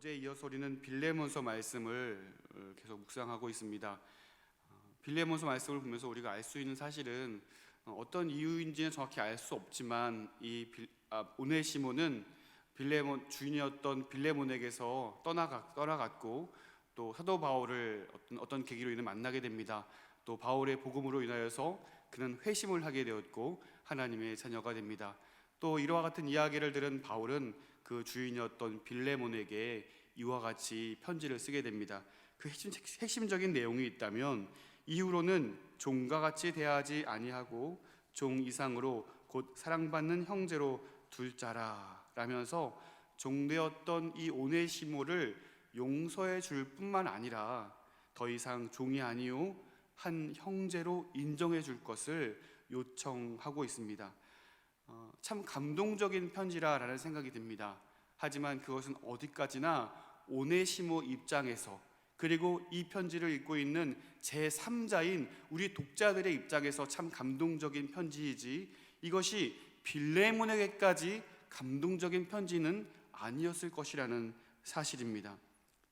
어제 이어서 우리는 빌레몬서 말씀을 어, 계속 묵상하고 있습니다. 어, 빌레몬서 말씀을 보면서 우리가 알 수 있는 사실은 어, 어떤 이유인지는 정확히 알 수 없지만 이 빌, 아, 오네시모는 빌레몬 주인이었던 빌레몬에게서 떠나가, 떠나갔고 또 사도 바울을 어떤, 어떤 계기로 인해 만나게 됩니다. 또 바울의 복음으로 인하여서 그는 회심을 하게 되었고 하나님의 자녀가 됩니다. 또 이와 같은 이야기를 들은 바울은 그 주인이었던 빌레몬에게 이와 같이 편지를 쓰게 됩니다. 그 핵심, 핵심 적인 내용이 있다면 이후로는 종과 같이 대하지 아니하고 종 이상으로 곧 사랑받는 형제로 둘 자라 라면서 종되었던 이 오네시모를 용서해 줄 뿐만 아니라 더 이상 종이 아니요 한 형제로 인정해 줄 것을 요청하고 있습니다. 어, 참 감동적인 편지라라는 생각이 듭니다. 하지만 그것은 어디까지나 오네시모 입장에서 그리고 이 편지를 읽고 있는 제 3자인 우리 독자들의 입장에서 참 감동적인 편지이지 이것이 빌레몬에게까지 감동적인 편지는 아니었을 것이라는 사실입니다.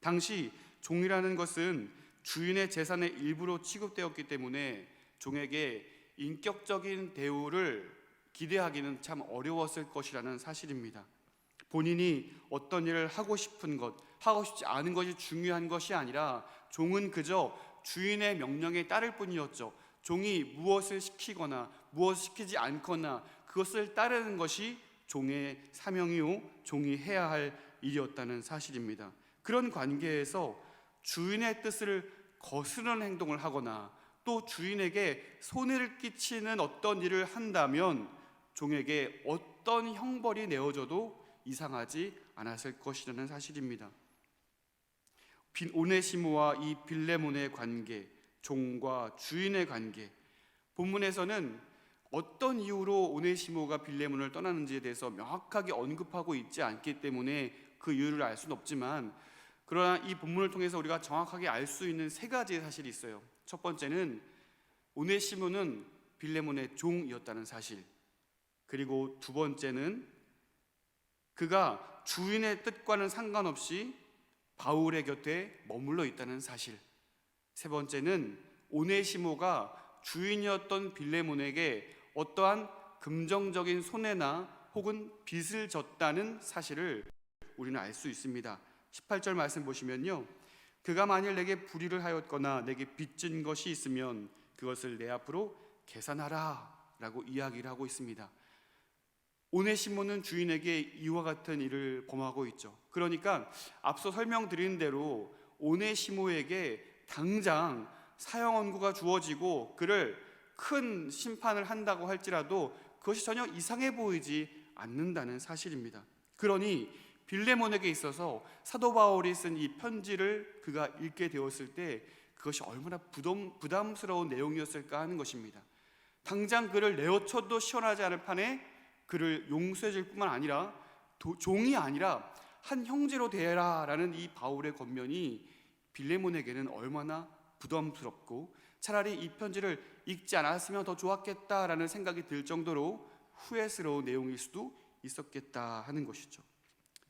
당시 종이라는 것은 주인의 재산의 일부로 취급되었기 때문에 종에게 인격적인 대우를 기대하기는 참 어려웠을 것이라는 사실입니다. 본인이 어떤 일을 하고 싶은 것, 하고 싶지 않은 것이 중요한 것이 아니라 종은 그저 주인의 명령에 따를 뿐이었죠. 종이 무엇을 시키거나 무엇을 시키지 않거나 그것을 따르는 것이 종의 사명이요, 종이 해야 할 일이었다는 사실입니다. 그런 관계에서 주인의 뜻을 거스르는 행동을 하거나 또 주인에게 손해를 끼치는 어떤 일을 한다면 종에게 어떤 형벌이 내어져도 이상하지 않았을 것이라는 사실입니다. 빈 오네시모와 이 빌레몬의 관계, 종과 주인의 관계. 본문에서는 어떤 이유로 오네시모가 빌레몬을 떠나는지에 대해서 명확하게 언급하고 있지 않기 때문에 그 이유를 알 수는 없지만 그러나 이 본문을 통해서 우리가 정확하게 알 수 있는 세 가지의 사실이 있어요. 첫 번째는 오네시모는 빌레몬의 종이었다는 사실. 그리고 두 번째는 그가 주인의 뜻과는 상관없이 바울의 곁에 머물러 있다는 사실. 세 번째는 오네시모가 주인이었던 빌레몬에게 어떠한 금정적인 손해나 혹은 빚을 졌다는 사실을 우리는 알 수 있습니다. 18절 말씀 보시면요. 그가 만일 내게 불의를 하였거나 내게 빚진 것이 있으면 그것을 내 앞으로 계산하라 라고 이야기를 하고 있습니다. 오네시모는 주인에게 이와 같은 일을 범하고 있죠. 그러니까 앞서 설명드린 대로 오네시모에게 당장 사형 언구가 주어지고 그를 큰 심판을 한다고 할지라도 그것이 전혀 이상해 보이지 않는다는 사실입니다. 그러니 빌레몬에게 있어서 사도 바울이 쓴 이 편지를 그가 읽게 되었을 때 그것이 얼마나 부담, 부담스러운 내용이었을까 하는 것입니다. 당장 그를 내어쳐도 시원하지 않을 판에 그를 용서해 줄 뿐만 아니라 도, 종이 아니라 한 형제로 대해라라는 이 바울의 권면이 빌레몬에게는 얼마나 부담스럽고 차라리 이 편지를 읽지 않았으면 더 좋았겠다라는 생각이 들 정도로 후회스러운 내용일 수도 있었겠다 하는 것이죠.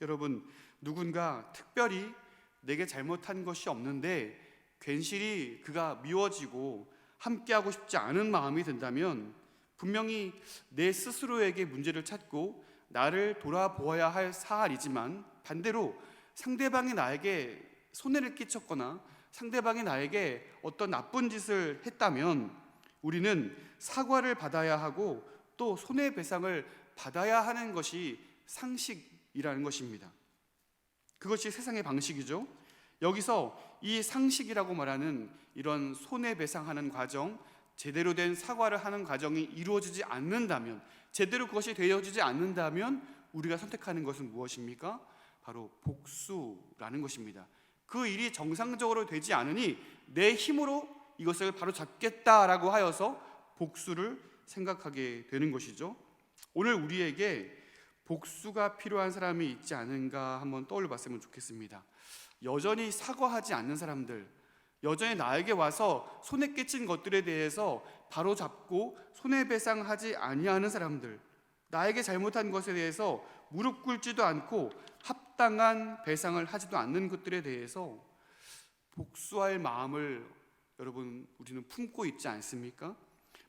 여러분 누군가 특별히 내게 잘못한 것이 없는데 괜시리 그가 미워지고 함께하고 싶지 않은 마음이 든다면 분명히 내 스스로에게 문제를 찾고 나를 돌아보아야 할 사안이지만 반대로 상대방이 나에게 손해를 끼쳤거나 상대방이 나에게 어떤 나쁜 짓을 했다면 우리는 사과를 받아야 하고 또 손해배상을 받아야 하는 것이 상식이라는 것입니다. 그것이 세상의 방식이죠. 여기서 이 상식이라고 말하는 이런 손해배상하는 과정, 제대로 된 사과를 하는 과정이 이루어지지 않는다면, 제대로 그것이 되어지지 않는다면 우리가 선택하는 것은 무엇입니까? 바로 복수라는 것입니다. 그 일이 정상적으로 되지 않으니 내 힘으로 이것을 바로 잡겠다라고 하여서 복수를 생각하게 되는 것이죠. 오늘 우리에게 복수가 필요한 사람이 있지 않은가 한번 떠올려 봤으면 좋겠습니다. 여전히 사과하지 않는 사람들, 여전히 나에게 와서 손해 끼친 것들에 대해서 바로 잡고 손해배상하지 아니하는 사람들, 나에게 잘못한 것에 대해서 무릎 꿇지도 않고 합당한 배상을 하지도 않는 것들에 대해서 복수할 마음을 여러분 우리는 품고 있지 않습니까?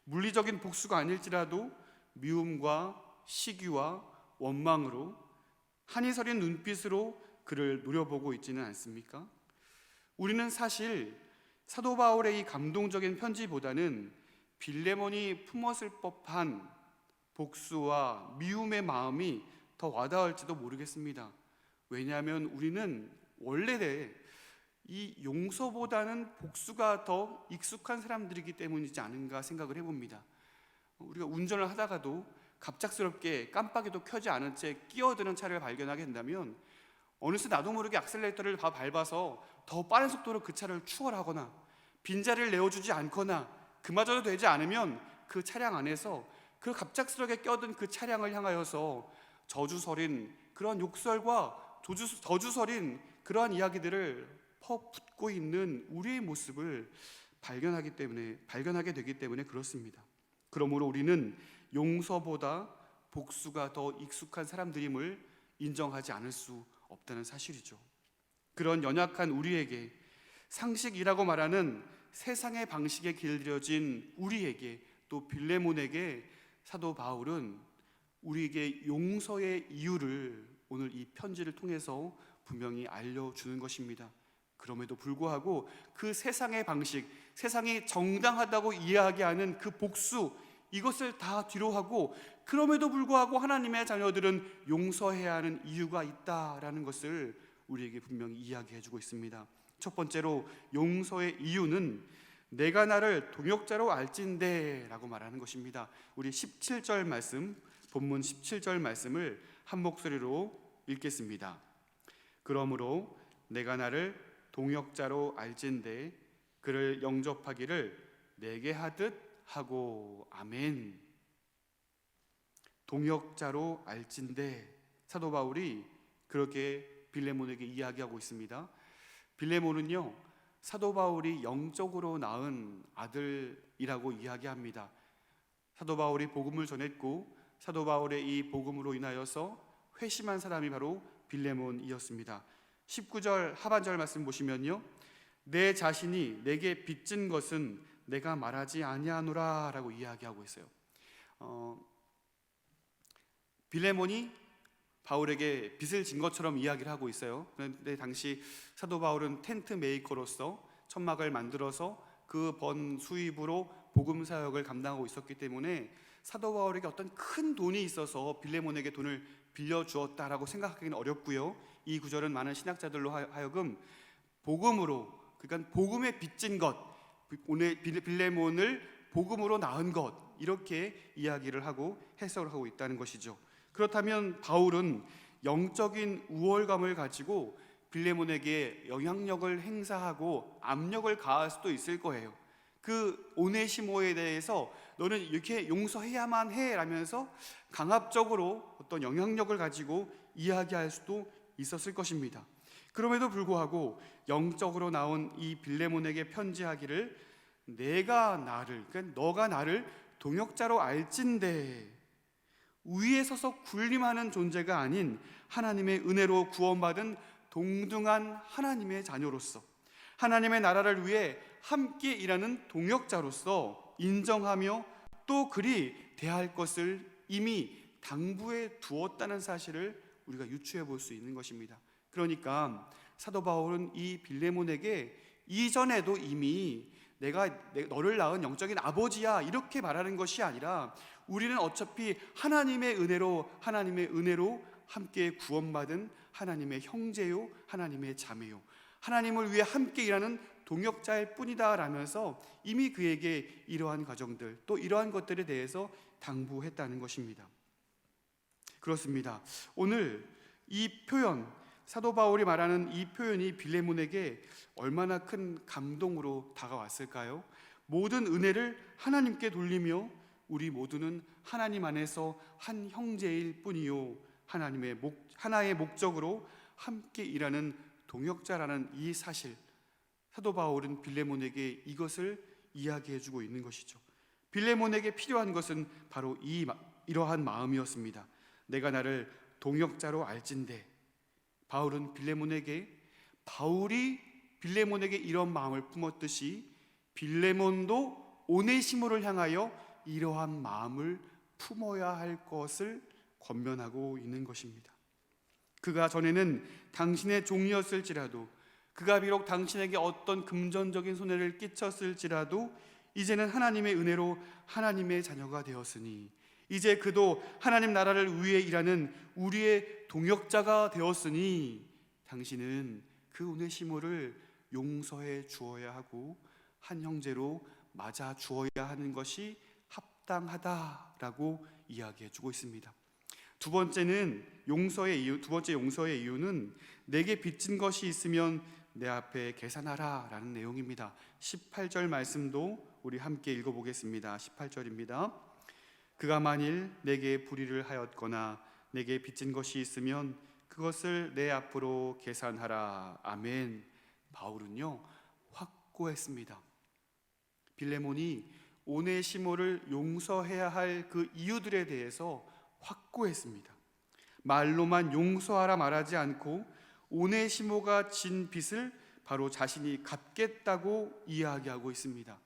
물리적인 복수가 아닐지라도 미움과 시기와 원망으로 한이 서린 눈빛으로 그를 노려보고 있지는 않습니까? 우리는 사실 사도 바울의 이 감동적인 편지보다는 빌레몬이 품었을 법한 복수와 미움의 마음이 더 와닿을지도 모르겠습니다. 왜냐하면 우리는 원래 이 용서보다는 복수가 더 익숙한 사람들이기 때문이지 않은가 생각을 해봅니다. 우리가 운전을 하다가도 갑작스럽게 깜빡이도 켜지 않은 채 끼어드는 차를 발견하게 된다면 어느새 나도 모르게 악셀레이터를 다 밟아서 더 빠른 속도로 그 차를 추월하거나 빈자리를 내어주지 않거나 그마저도 되지 않으면 그 차량 안에서 그 갑작스럽게 껴든 그 차량을 향하여서 저주설인 그런 욕설과 조주, 저주설인 그러한 이야기들을 퍼붓고 있는 우리의 모습을 발견하기 때문에 발견하게 되기 때문에 그렇습니다. 그러므로 우리는 용서보다 복수가 더 익숙한 사람들임을 인정하지 않을 수 없다는 사실이죠. 그런 연약한 우리에게 상식이라고 말하는 세상의 방식에 길들여진 우리에게 또 빌레몬에게 사도 바울은 우리에게 용서의 이유를 오늘 이 편지를 통해서 분명히 알려주는 것입니다. 그럼에도 불구하고 그 세상의 방식, 세상이 정당하다고 이해하게 하는 그 복수, 이것을 다 뒤로 하고 그럼에도 불구하고 하나님의 자녀들은 용서해야 하는 이유가 있다라는 것을 우리에게 분명히 이야기해 주고 있습니다. 첫 번째로 용서의 이유는 내가 나를 동역자로 알진대라고 말하는 것입니다. 우리 17절 말씀 본문 17절 말씀을 한 목소리로 읽겠습니다. 그러므로 내가 나를 동역자로 알진대 그를 영접하기를 내게 하듯 하고 아멘. 동역자로 알진대 사도 바울이 그렇게 빌레몬에게 이야기하고 있습니다. 빌레몬은요 사도 바울이 영적으로 낳은 아들이라고 이야기합니다. 사도 바울이 복음을 전했고 사도 바울의 이 복음으로 인하여서 회심한 사람이 바로 빌레몬이었습니다. 19절 하반절 말씀 보시면요. 내 자신이 내게 빚진 것은 내가 말하지 아니하노라라고 이야기하고 있어요. 어, 빌레몬이 바울에게 빚을 진 것처럼 이야기를 하고 있어요. 그런데 당시 사도 바울은 텐트 메이커로서 천막을 만들어서 그 번 수입으로 복음 사역을 감당하고 있었기 때문에 사도 바울에게 어떤 큰 돈이 있어서 빌레몬에게 돈을 빌려 주었다라고 생각하기는 어렵고요. 이 구절은 많은 신학자들로 하여금 복음으로 그러니까 복음에 빚진 것 오늘 빌레몬을 복음으로 낳은 것 이렇게 이야기를 하고 해석을 하고 있다는 것이죠. 그렇다면 바울은 영적인 우월감을 가지고 빌레몬에게 영향력을 행사하고 압력을 가할 수도 있을 거예요. 그 오네시모에 대해서 너는 이렇게 용서해야만 해 라면서 강압적으로 어떤 영향력을 가지고 이야기할 수도 있었을 것입니다. 그럼에도 불구하고 영적으로 나온 이 빌레몬에게 편지하기를 내가 나를 그러니까 너가 나를 동역자로 알진대 위에 서서 군림하는 존재가 아닌 하나님의 은혜로 구원받은 동등한 하나님의 자녀로서 하나님의 나라를 위해 함께 일하는 동역자로서 인정하며 또 그리 대할 것을 이미 당부해 두었다는 사실을 우리가 유추해 볼 수 있는 것입니다. 그러니까 사도 바울은 이 빌레몬에게 이전에도 이미 내가 너를 낳은 영적인 아버지야 이렇게 말하는 것이 아니라 우리는 어차피 하나님의 은혜로 하나님의 은혜로 함께 구원받은 하나님의 형제요 하나님의 자매요 하나님을 위해 함께 일하는 동역자일 뿐이다라면서 이미 그에게 이러한 과정들 또 이러한 것들에 대해서 당부했다는 것입니다. 그렇습니다. 오늘 이 표현 사도 바울이 말하는 이 표현이 빌레몬에게 얼마나 큰 감동으로 다가왔을까요? 모든 은혜를 하나님께 돌리며 우리 모두는 하나님 안에서 한 형제일 뿐이요 하나님의 목 하나의 목적으로 함께 일하는 동역자라는 이 사실 사도 바울은 빌레몬에게 이것을 이야기해 주고 있는 것이죠. 빌레몬에게 필요한 것은 바로 이 이러한 마음이었습니다. 내가 나를 동역자로 알진대 바울은 빌레몬에게 바울이 빌레몬에게 이런 마음을 품었듯이 빌레몬도 오네시모를 향하여 이러한 마음을 품어야 할 것을 권면하고 있는 것입니다. 그가 전에는 당신의 종이었을지라도 그가 비록 당신에게 어떤 금전적인 손해를 끼쳤을지라도 이제는 하나님의 은혜로 하나님의 자녀가 되었으니 이제 그도 하나님 나라를 위해 일하는 우리의 동역자가 되었으니 당신은 그 오네시모를 용서해 주어야 하고 한 형제로 맞아 주어야 하는 것이 합당하다라고 이야기해 주고 있습니다. 두 번째는 용서의 이유 두 번째 용서의 이유는 내게 빚진 것이 있으면 내 앞에 계산하라라는 내용입니다. 18절 말씀도 우리 함께 읽어 보겠습니다. 18절입니다. 그가 만일 내게 불의를 하였거나 내게 빚진 것이 있으면 그것을 내 앞으로 계산하라. 아멘. 바울은요 확고했습니다. 빌레몬이 오네시모를 용서해야 할 그 이유들에 대해서 확고했습니다. 말로만 용서하라 말하지 않고 오네시모가 진 빚을 바로 자신이 갚겠다고 이야기하고 있습니다.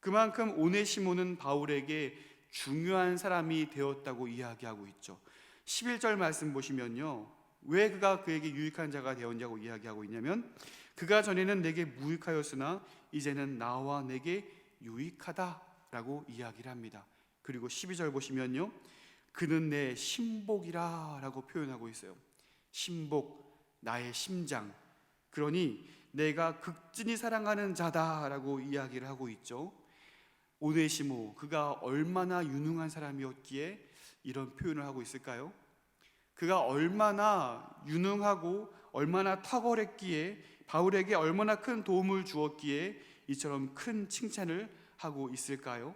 그만큼 오네시모는 바울에게 중요한 사람이 되었다고 이야기하고 있죠. 11절 말씀 보시면요. 왜 그가 그에게 유익한 자가 되었냐고 이야기하고 있냐면 그가 전에는 내게 무익하였으나 이제는 나와 내게 유익하다라고 이야기를 합니다. 그리고 12절 보시면요. 그는 내 신복이라라고 표현하고 있어요. 신복, 나의 심장. 그러니 내가 극진히 사랑하는 자다라고 이야기를 하고 있죠. 오네시모 그가 얼마나 유능한 사람이었기에 이런 표현을 하고 있을까요? 그가 얼마나 유능하고 얼마나 탁월했기에 바울에게 얼마나 큰 도움을 주었기에 이처럼 큰 칭찬을 하고 있을까요?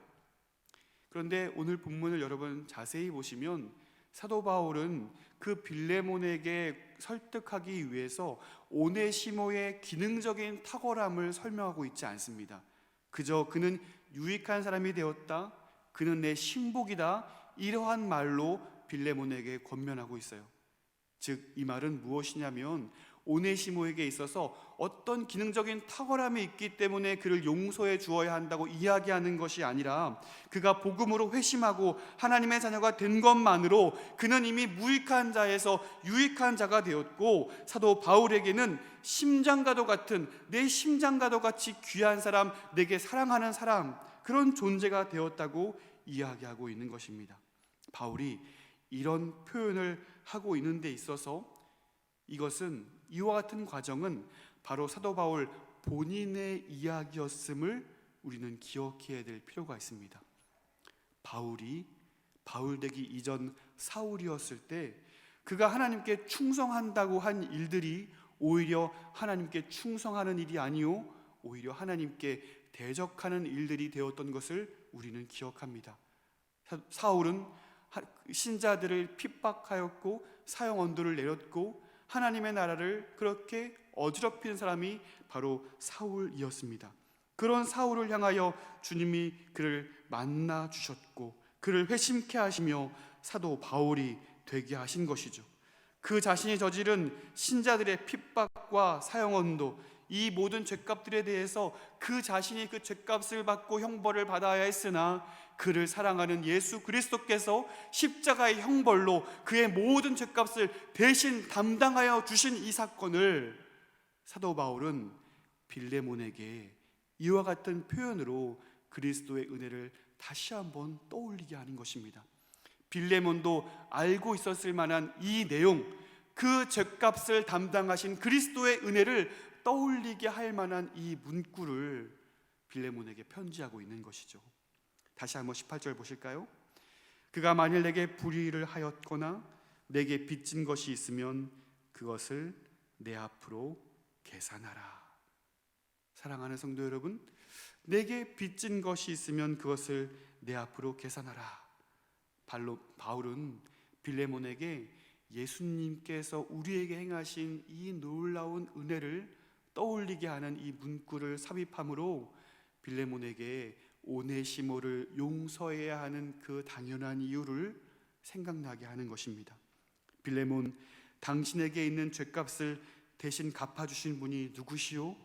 그런데 오늘 본문을 여러분 자세히 보시면 사도 바울은 그 빌레몬에게 설득하기 위해서 오네시모의 기능적인 탁월함을 설명하고 있지 않습니다. 그저 그는 유익한 사람이 되었다. 그는 내 신복이다. 이러한 말로 빌레몬에게 권면하고 있어요. 즉 이 말은 무엇이냐면 오네시모에게 있어서 어떤 기능적인 탁월함이 있기 때문에 그를 용서해 주어야 한다고 이야기하는 것이 아니라 그가 복음으로 회심하고 하나님의 자녀가 된 것만으로 그는 이미 무익한 자에서 유익한 자가 되었고 사도 바울에게는 심장과도 같은 내 심장과도 같이 귀한 사람, 내게 사랑하는 사람 그런 존재가 되었다고 이야기하고 있는 것입니다. 바울이 이런 표현을 하고 있는 데 있어서 이것은 이와 같은 과정은 바로 사도 바울 본인의 이야기였음을 우리는 기억해야 될 필요가 있습니다. 바울이 바울 되기 이전 사울이었을 때 그가 하나님께 충성한다고 한 일들이 오히려 하나님께 충성하는 일이 아니요 오히려 하나님께 대적하는 일들이 되었던 것을 우리는 기억합니다. 사울은 신자들을 핍박하였고 사형 언도를 내렸고 하나님의 나라를 그렇게 어지럽히는 사람이 바로 사울이었습니다. 그런 사울을 향하여 주님이 그를 만나 주셨고 그를 회심케 하시며 사도 바울이 되게 하신 것이죠. 그 자신이 저지른 신자들의 핍박과 사형언도 이 모든 죄값들에 대해서 그 자신이 그 죄값을 받고 형벌을 받아야 했으나 그를 사랑하는 예수 그리스도께서 십자가의 형벌로 그의 모든 죄값을 대신 담당하여 주신 이 사건을 사도 바울은 빌레몬에게 이와 같은 표현으로 그리스도의 은혜를 다시 한번 떠올리게 하는 것입니다. 빌레몬도 알고 있었을 만한 이 내용, 그 죄값을 담당하신 그리스도의 은혜를 떠올리게 할 만한 이 문구를 빌레몬에게 편지하고 있는 것이죠. 다시 한번 18절 보실까요? 그가 만일 내게 불의를 하였거나 내게 빚진 것이 있으면 그것을 내 앞으로 계산하라. 사랑하는 성도 여러분, 내게 빚진 것이 있으면 그것을 내 앞으로 계산하라. 발로 바울은 빌레몬에게 예수님께서 우리에게 행하신 이 놀라운 은혜를 떠올리게 하는 이 문구를 삽입함으로 빌레몬에게 오네시모를 용서해야 하는 그 당연한 이유를 생각나게 하는 것입니다. 빌레몬 당신에게 있는 죄값을 대신 갚아주신 분이 누구시오?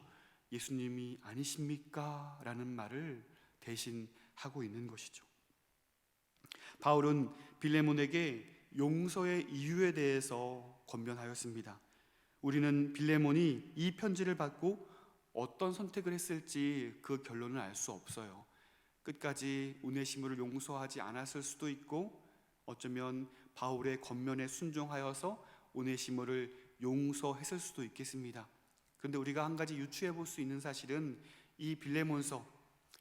예수님이 아니십니까? 라는 말을 대신 하고 있는 것이죠. 바울은 빌레몬에게 용서의 이유에 대해서 권면하였습니다. 우리는 빌레몬이 이 편지를 받고 어떤 선택을 했을지 그 결론을 알 수 없어요. 끝까지 우네시모를 용서하지 않았을 수도 있고 어쩌면 바울의 권면에 순종하여서 오네시모를 용서했을 수도 있겠습니다. 그런데 우리가 한 가지 유추해 볼 수 있는 사실은 이 빌레몬서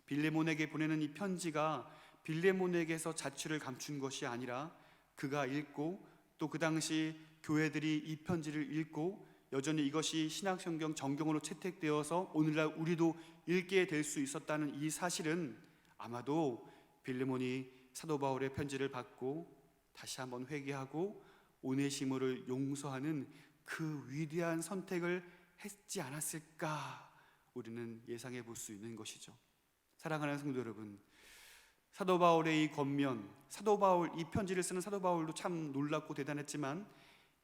빌레몬에게 보내는 이 편지가 빌레몬에게서 자취를 감춘 것이 아니라 그가 읽고 또 그 당시 교회들이 이 편지를 읽고 여전히 이것이 신약성경 정경으로 채택되어서 오늘날 우리도 읽게 될 수 있었다는 이 사실은 아마도 빌레몬이 사도 바울의 편지를 받고 다시 한번 회개하고 오네시모를 용서하는 그 위대한 선택을 했지 않았을까 우리는 예상해 볼 수 있는 것이죠. 사랑하는 성도 여러분, 사도 바울의 이 권면, 사도 바울 이 편지를 쓰는 사도 바울도 참 놀랍고 대단했지만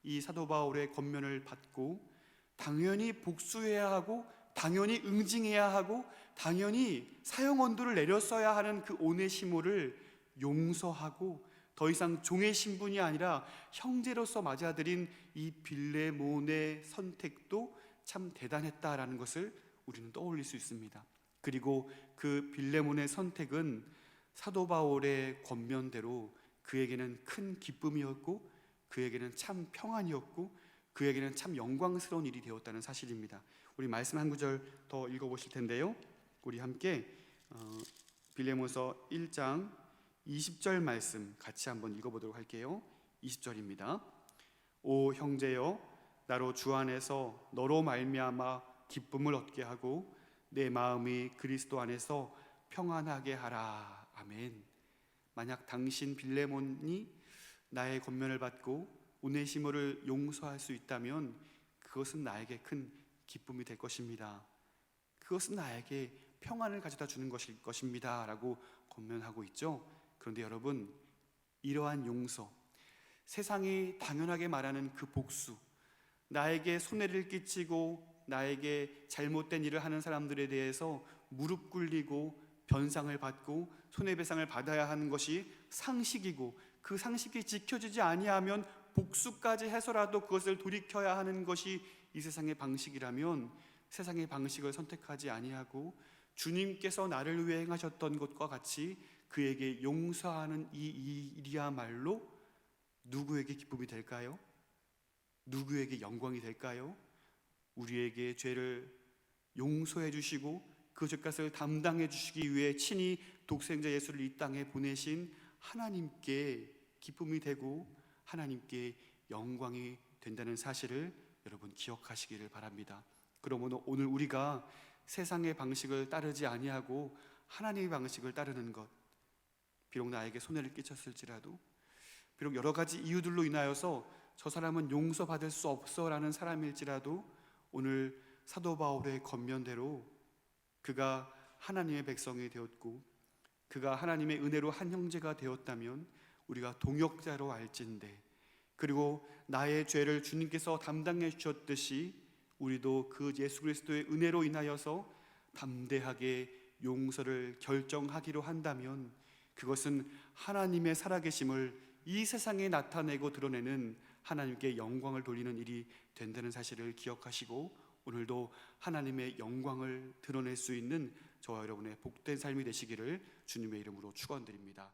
이 사도 바울의 권면을 받고 당연히 복수해야 하고 당연히 응징해야 하고 당연히 사형 언도를 내렸어야 하는 그 오네시모를 용서하고 더 이상 종의 신분이 아니라 형제로서 맞아들인 이 빌레몬의 선택도 참 대단했다라는 것을 우리는 떠올릴 수 있습니다. 그리고 그 빌레몬의 선택은 사도 바울의 권면대로 그에게는 큰 기쁨이었고 그에게는 참 평안이었고 그에게는 참 영광스러운 일이 되었다는 사실입니다. 우리 말씀 한 구절 더 읽어 보실 텐데요. 우리 함께 어, 빌레몬서 1장 20절 말씀 같이 한번 읽어 보도록 할게요. 20절입니다. 오 형제여 나로 주 안에서 너로 말미암아 기쁨을 얻게 하고 내 마음이 그리스도 안에서 평안하게 하라. 아멘. 만약 당신 빌레몬이 나의 권면을 받고 우네시모를 용서할 수 있다면 그것은 나에게 큰 기쁨이 될 것입니다. 그것은 나에게 평안을 가져다 주는 것일 것입니다 라고 권면하고 있죠. 그런데 여러분 이러한 용서 세상이 당연하게 말하는 그 복수 나에게 손해를 끼치고 나에게 잘못된 일을 하는 사람들에 대해서 무릎 꿇리고 변상을 받고 손해배상을 받아야 하는 것이 상식이고 그 상식이 지켜지지 아니하면 복수까지 해서라도 그것을 돌이켜야 하는 것이 이 세상의 방식이라면 세상의 방식을 선택하지 아니하고 주님께서 나를 위해 행하셨던 것과 같이 그에게 용서하는 이 일이야말로 누구에게 기쁨이 될까요? 누구에게 영광이 될까요? 우리에게 죄를 용서해 주시고 그 죄값을 담당해 주시기 위해 친히 독생자 예수를 이 땅에 보내신 하나님께 기쁨이 되고 하나님께 영광이 된다는 사실을 여러분 기억하시기를 바랍니다. 그러므로 오늘 우리가 세상의 방식을 따르지 아니하고 하나님의 방식을 따르는 것 비록 나에게 손해를 끼쳤을지라도 비록 여러 가지 이유들로 인하여서 저 사람은 용서받을 수 없어라는 사람일지라도 오늘 사도 바울의 권면대로 그가 하나님의 백성이 되었고 그가 하나님의 은혜로 한 형제가 되었다면 우리가 동역자로 알진대 그리고 나의 죄를 주님께서 담당해 주셨듯이 우리도 그 예수 그리스도의 은혜로 인하여서 담대하게 용서를 결정하기로 한다면 그것은 하나님의 살아계심을 이 세상에 나타내고 드러내는 하나님께 영광을 돌리는 일이 된다는 사실을 기억하시고 오늘도 하나님의 영광을 드러낼 수 있는 저와 여러분의 복된 삶이 되시기를 주님의 이름으로 축원드립니다.